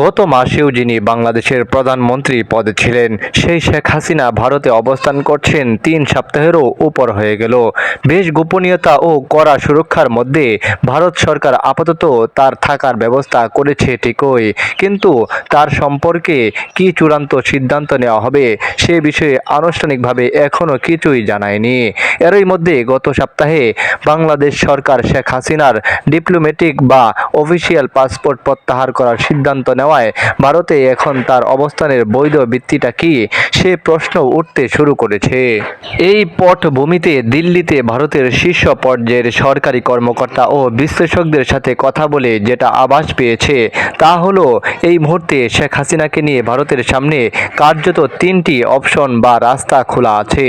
গত মাসেও যিনি বাংলাদেশের প্রধানমন্ত্রী পদে ছিলেন, সেই শেখ হাসিনা ভারতে অবস্থান করছেন তিন সপ্তাহেরও উপর হয়ে গেল। বেশ গোপনীয়তা ও কড়া সুরক্ষার মধ্যে ভারত সরকার আপাতত তার থাকার ব্যবস্থা করেছে ঠিকই, কিন্তু তার সম্পর্কে কি চূড়ান্ত সিদ্ধান্ত নেওয়া হবে সে বিষয়ে আনুষ্ঠানিকভাবে এখনও কিছুই জানায়নি। এরই মধ্যে গত সপ্তাহে বাংলাদেশ সরকার শেখ হাসিনার ডিপ্লোম্যাটিক বা অফিসিয়াল পাসপোর্ট প্রত্যাহার করার সিদ্ধান্ত নেওয়ায় ভারতে এখন তার অবস্থানের বৈধ ভিত্তিটা কি সে প্রশ্ন উঠতে শুরু করেছে। এই পটভূমিতে দিল্লিতে ভারতের শীর্ষ পর্যায়ের সরকারি কর্মকর্তা ও বিশ্লেষকদের সাথে কথা বলে যেটা আভাস পেয়েছে তা হলো, এই মুহূর্তে শেখ হাসিনাকে নিয়ে ভারতের সামনে কার্যত তিনটি অপশন বা রাস্তা খোলা আছে।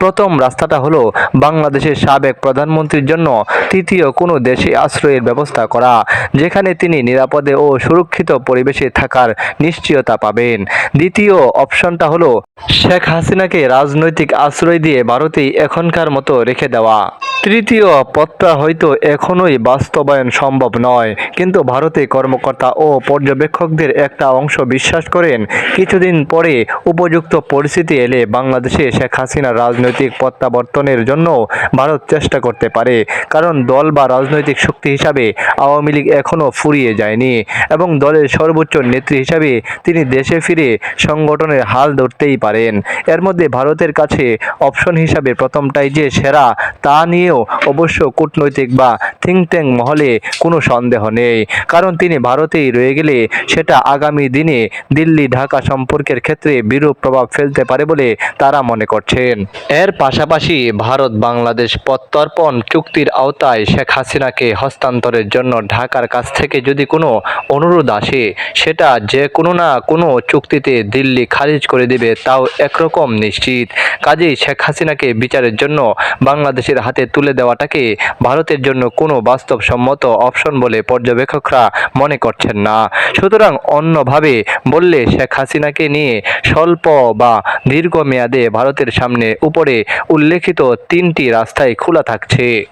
প্রথম রাস্তাটা হলো বাংলাদেশের সাবেক প্রধানমন্ত্রীর জন্য তৃতীয় কোনো দেশে আশ্রয়ের ব্যবস্থা করা, যেখানে তিনি নিরাপদে ও সুরক্ষিত পরিবেশে থাকার নিশ্চয়তা পাবেন। দ্বিতীয় অপশনটা হলো, শেখ হাসিনাকে রাজনৈতিক আশ্রয় দিয়ে ভারতেই এখনকার মতো রেখে দেওয়া। তৃতীয় পথটা হয়তো এখনোই বাস্তবায়ন সম্ভব নয়। কিন্তু ভারতে কর্মকর্তা ও পর্যবেক্ষকদের একটা অংশ বিশ্বাস করেন, কিছুদিন পরে উপযুক্ত পরিস্থিতি এলে বাংলাদেশে শেখ হাসিনার রাজনৈতিক প্রত্যাবর্তনের জন্য ভারত চেষ্টা করতে পারে। কারণ দল বা রাজনৈতিক শক্তি হিসাবে আওয়ামী লীগ এখনও ফুরিয়ে যায়নি এবং দলের সর্বোচ্চ নেত্রী হিসাবে তিনি দেশে ফিরে সংগঠনের হাল ধরতেই পারেন। এর মধ্যে ভারতের কাছে অপশন হিসাবে প্রথমটাই যে সেরা তা নিয়েও অবশ্য কূটনৈতিক বা থিঙ্ক ট্যাঙ্ক মহলে কোনো সন্দেহ নেই। কারণ তিনি ভারতেই রয়ে গেলে সেটা আগামী দিনে দিল্লি ঢাকা সম্পর্কের ক্ষেত্রে বিরূপ প্রভাব ফেলতে পারে বলে তারা মনে করছেন। এর পাশাপাশি ভারত বাংলাদেশ প্রত্যর্পণ চুক্তির আওতায় শেখ হাসিনাকে হস্তান্তরের জন্য ঢাকার কাছ থেকে যদি কোনো অনুরোধ আসে, সেটা যে কোনো না কোনো চুক্তিতে দিল্লি খারিজ করে দেবে তাও একরকম নিশ্চিত। কাজেই শেখ হাসিনাকে বিচারের জন্য বাংলাদেশের হাতে তুলে দেওয়াটাকে ভারতের জন্য কোনো বাস্তবসম্মত অপশন বলে পর্যবেক্ষকরা মনে করছেন না। সুতরাং অন্যভাবে বললে শেখ হাসিনাকে নিয়ে স্বল্প বা দীর্ঘমেয়াদে ভারতের সামনে উপরে উল্লেখিত তিনটি রাস্তায় খোলা থাকছে।